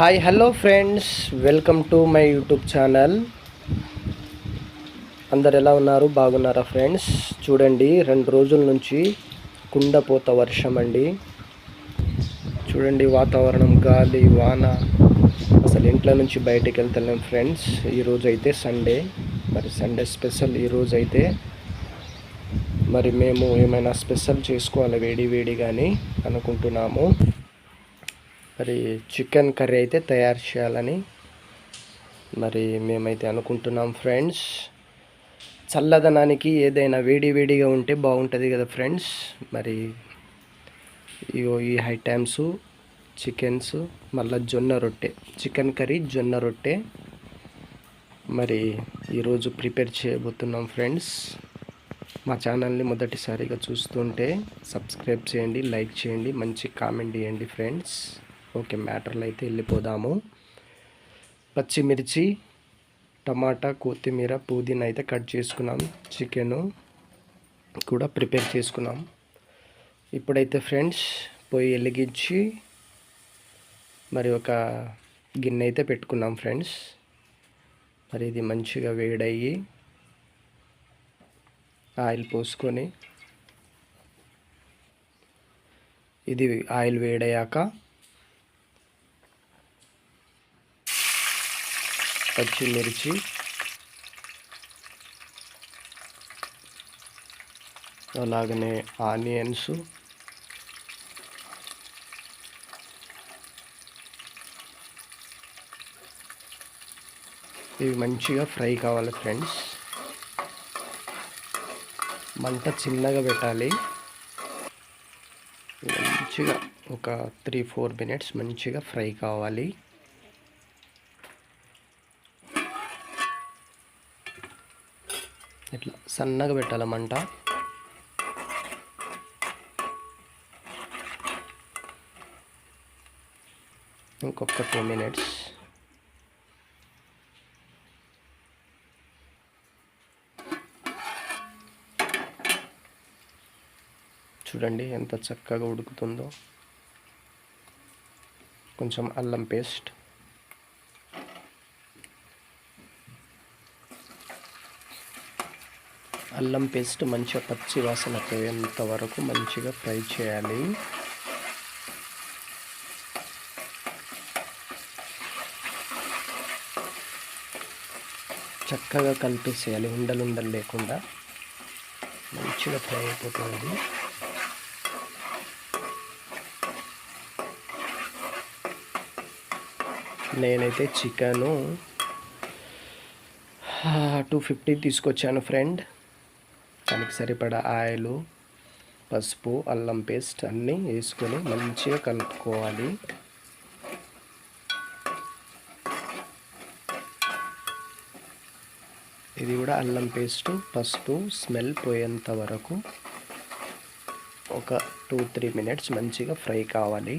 Hi hello friends. Welcome to my YouTube channel. అందరు ఎలా ఉన్నారు? బాగున్నారా ఫ్రెండ్స్? చూడండి రెండు రోజుల నుంచి కుండపోత వర్షం అండి. చూడండి వాతావరణం గాలి వాన. అసలు ఇంట్లో నుంచి బయటికి వెళ్తలేం ఫ్రెండ్స్. ఈరోజు అయితే సండే. మరి సండే స్పెషల్ ఈరోజు అయితే. మరి మేము ఏమైనా స్పెషల్ చేసుకోవాలి వేడి వేడి కానీ అనుకుంటున్నాము. మరి చికెన్ కర్రీ అయితే తయారు చేయాలని మరి మేమైతే అనుకుంటున్నాం ఫ్రెండ్స్. చల్లదనానికి ఏదైనా వేడి వేడిగా ఉంటే బాగుంటుంది కదా ఫ్రెండ్స్. మరి ఇగో ఈ హై టైమ్స్ చికెన్స్ మళ్ళీ జొన్న రొట్టె చికెన్ కర్రీ జొన్న రొట్టె మరి ఈరోజు ప్రిపేర్ చేయబోతున్నాం ఫ్రెండ్స్. మా ఛానల్ని మొదటిసారిగా చూస్తుంటే సబ్స్క్రైబ్ చేయండి లైక్ చేయండి మంచి కామెంట్ చేయండి ఫ్రెండ్స్. ఓకే మ్యాటర్లు అయితే వెళ్ళిపోదాము. పచ్చిమిర్చి టమాటా కొత్తిమీర పుదీనా అయితే కట్ చేసుకున్నాం. చికెను కూడా ప్రిపేర్ చేసుకున్నాం. ఇప్పుడైతే ఫ్రెండ్స్ పొయ్యి వెలిగించి మరి ఒక గిన్నె అయితే పెట్టుకున్నాం ఫ్రెండ్స్. మరి ఇది మంచిగా వేడయ్యి ఆయిల్ పోసుకొని ఇది ఆయిల్ వేడయ్యాక పచ్చిమిర్చి అలాగనే ఆనియన్స్ ఇవి మంచిగా ఫ్రై కావాలి ఫ్రెండ్స్. మంట చిన్నగా పెట్టాలి. మంచిగా ఒక త్రీ ఫోర్ మినిట్స్ మంచిగా ఫ్రై కావాలి. ఇట్లా సన్నగా పెట్టాలి మంట. ఇంకొక టూ మినిట్స్ చూడండి ఎంత చక్కగా ఉడుకుతుందో. కొంచెం అల్లం పేస్ట్. అల్లం పేస్ట్ మంచిగా పచ్చి వాసన పోయేంత వరకు మంచిగా ఫ్రై చేయాలి. చక్కగా కలిపేసేయాలి ఉండలు ఉండలు లేకుండా. మంచిగా ఫ్రై అయిపోతుంది. నేనైతే చికెను టూ ఫిఫ్టీ తీసుకొచ్చాను ఫ్రెండ్. దానికి సరిపడా ఆయిల్ పసుపు అల్లం పేస్ట్ అన్నీ వేసుకొని మంచిగా కలుపుకోవాలి. ఇది కూడా అల్లం పేస్ట్ పసుపు స్మెల్ పోయేంత వరకు ఒక టూ త్రీ మినిట్స్ మంచిగా ఫ్రై కావాలి.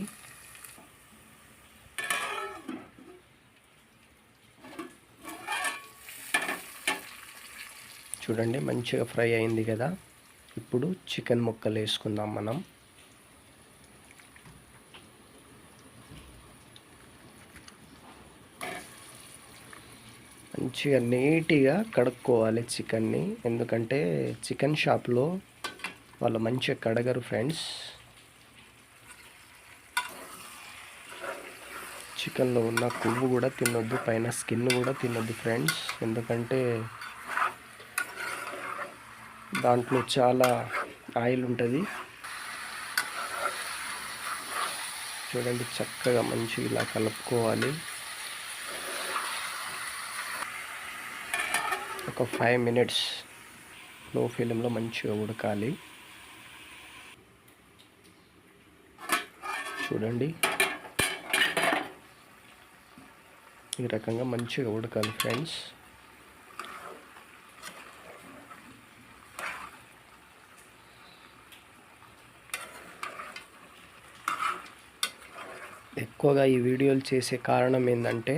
చూడండి మంచిగా ఫ్రై అయింది కదా. ఇప్పుడు చికెన్ ముక్కలు వేసుకుందాం మనం. మంచిగా నీట్గా కడుక్కోవాలి చికెన్ని. ఎందుకంటే చికెన్ షాప్లో వాళ్ళు మంచిగా కడగరు ఫ్రెండ్స్. చికెన్లో ఉన్న కొవ్వు కూడా తినొద్దు పైన స్కిన్ కూడా తినొద్దు ఫ్రెండ్స్. ఎందుకంటే దాంట్లో చాలా ఆయిల్ ఉంటుంది. చూడండి చక్కగా మంచి ఇలా కలుపుకోవాలి. ఒక ఫైవ్ మినిట్స్లో ఫిలింలో మంచిగా ఉడకాలి. చూడండి. ఈ రకంగా మంచిగా ఉడకాలి ఫ్రెండ్స్ ఎక్కువగా ఈ వీడియోలు చేసే కారణం ఏంటంటే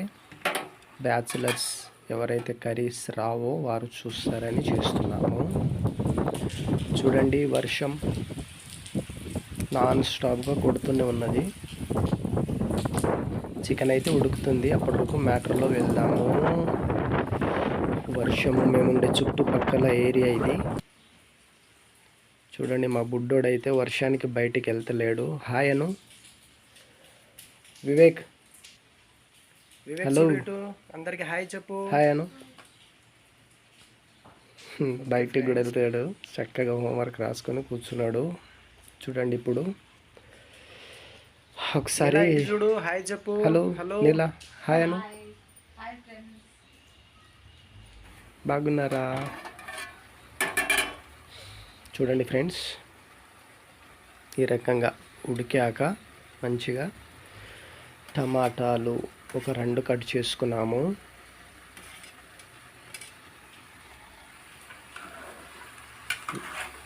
బ్యాచిలర్స్ ఎవరైతే కర్రీస్ రావో వారు చూస్తారని చేస్తున్నాము. చూడండి వర్షం నాన్ స్టాప్గా కొడుతూనే ఉన్నది. చికెన్ అయితే ఉడుకుతుంది. అప్పటి వరకు మ్యాటర్లో వెళ్దాము. వర్షము మేముండే చుట్టుపక్కల ఏరియా ఇది. చూడండి మా బుడ్డోడైతే వర్షానికి బయటికి వెళ్తలేడు హాయ్ అను. వివేక్. హలో అందరికి హాయ్ చెప్పు. హాయ్ అను బయటికి కూడా వెళ్తాడు చక్కగా హోంవర్క్ రాసుకొని కూర్చున్నాడు. చూడండి ఇప్పుడు. ఒకసారి చూడు. హాయ్ చెప్పు. Hello hello Neela. Hi Anu బాగున్నారా? చూడండి ఫ్రెండ్స్ ఈ రకంగా ఉడికాక మంచిగా టమాటాలు ఒక రెండు కట్ చేసుకున్నాము.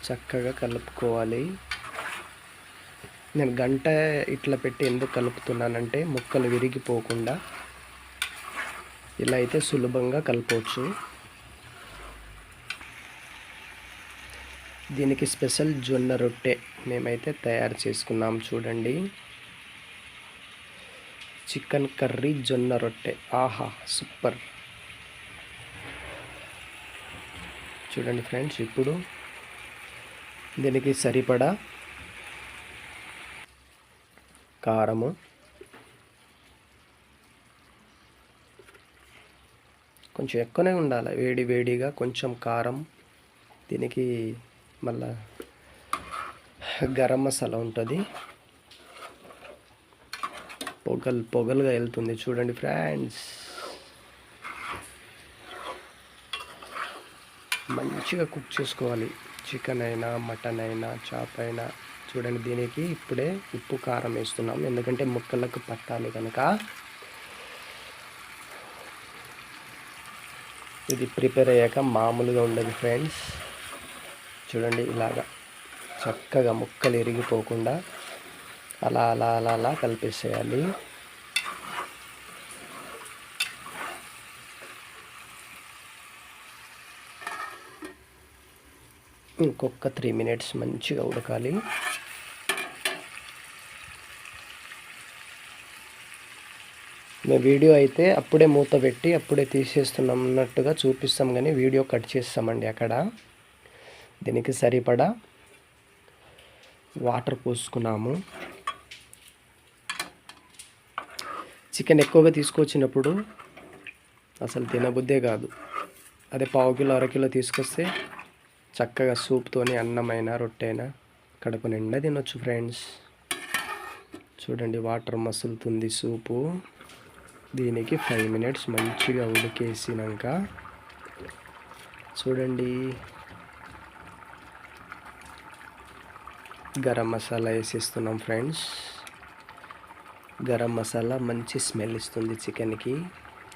చక్కగా కలుపుకోవాలి. నేను గంట ఇట్లా పెట్టి ఎందుకు కలుపుతున్నానంటే ముక్కలు విరిగిపోకుండా ఇలా అయితే సులభంగా కలపవచ్చు. దీనికి స్పెషల్ జొన్న రొట్టె మేమైతే తయారు చేసుకున్నాం చూడండి. చికెన్ కర్రీ జొన్న రొట్టె. ఆహా సూపర్. చూడండి ఫ్రెండ్స్ ఇప్పుడు దీనికి సరిపడా కారము కొంచెం ఎక్కువనే ఉండాలి. వేడి వేడిగా కొంచెం కారం దీనికి మళ్ళా గరం మసాలా ఉంటుంది. పొగలు పొగలుగా వెళ్తుంది. చూడండి ఫ్రెండ్స్. మంచిగా కుక్ చేసుకోవాలి. చికెన్ అయినా మటన్ అయినా చాప్ అయినా చూడండి దీనికి ఇప్పుడే ఉప్పు కారం వేస్తున్నాం. ఎందుకంటే ముక్కలకు పట్టాలి కనుక. ఇది ప్రిపేర్ అయ్యాక మామూలుగా ఉండదు ఫ్రెండ్స్. చూడండి ఇలాగా చక్కగా ముక్కలు ఇరిగిపోకుండా అలా అలా అలా అలా కలిపేసేయాలి. ఇంకొక త్రీ మినిట్స్ మంచిగా ఉడకాలి. మేము వీడియో అయితే అప్పుడే మూత పెట్టి అప్పుడే తీసేస్తున్నాం అన్నట్టుగా చూపిస్తాం కానీ వీడియో కట్ చేస్తామండి అక్కడ. దీనికి సరిపడా వాటర్ పోసుకున్నాము. చికెన్ ఎక్కువగా తీసుకొచ్చినప్పుడు అసలు తినబుద్దే కాదు. అదే పావు కిలో అరకిలో తీసుకొస్తే చక్కగా సూప్తోని అన్నమైన రొట్టెనా కడుపు నిండా తినొచ్చు ఫ్రెండ్స్. చూడండి వాటర్ మసులుతుంది సూపు. దీనికి ఫైవ్ మినిట్స్ మంచిగా ఉడికేసినాక చూడండి. గరం మసాలా వేసేస్తున్నాం ఫ్రెండ్స్. గరం మసాలా మంచి స్మెల్ ఇస్తుంది చికెన్కి.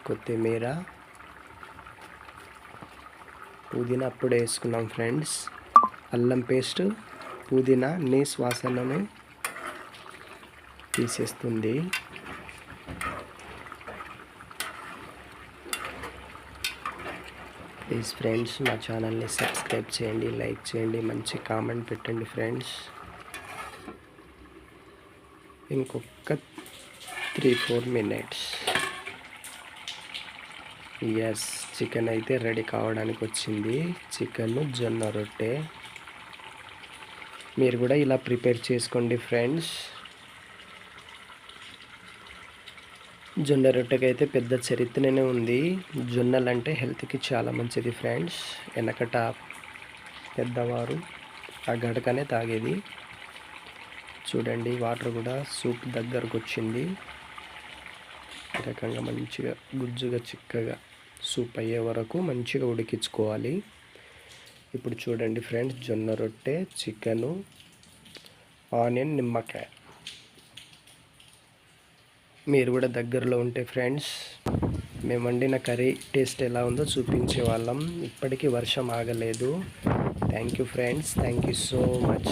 కొత్తిమీర. పుదీనా అప్పుడే వేసుకున్నాం ఫ్రెండ్స్. అల్లం పేస్ట్ పుదీనా నీ శ్వాసనను తీసేస్తుంది. ప్లీజ్ ఫ్రెండ్స్ మా ఛానల్ని సబ్స్క్రైబ్ చేయండి లైక్ చేయండి మంచి కామెంట్ పెట్టండి ఫ్రెండ్స్. ఇంకొక three four minutes yes chicken అయితే రెడీ కావడానికి వచ్చింది. చికెన్ జొన్న రొట్టె. మీరు కూడా ఇలా ప్రిపేర్ చేసుకోండి ఫ్రెండ్స్ జొన్న రొట్టెకి అయితే పెద్ద చరిత్రనే ఉంది. జొన్నలు అంటే హెల్త్కి చాలా మంచిది ఫ్రెండ్స్ వెనకట పెద్దవారు ఆ గడకనే తాగేది. చూడండి వాటర్ కూడా సూప్ దగ్గరకు వచ్చింది. ఈ రకంగా మంచిగా గుజ్జుగా చిక్కగా సూప్ అయ్యే వరకు మంచిగా ఉడికించుకోవాలి. ఇప్పుడు చూడండి ఫ్రెండ్స్ జొన్న రొట్టె చికెను ఆనియన్ నిమ్మకాయ. మీరు కూడా దగ్గరలో ఉంటే ఫ్రెండ్స్ మేము వండిన కర్రీ టేస్ట్ ఎలా ఉందో చూపించే వాళ్ళం. ఇప్పటికీ వర్షం ఆగలేదు. Thank you friends thank you so much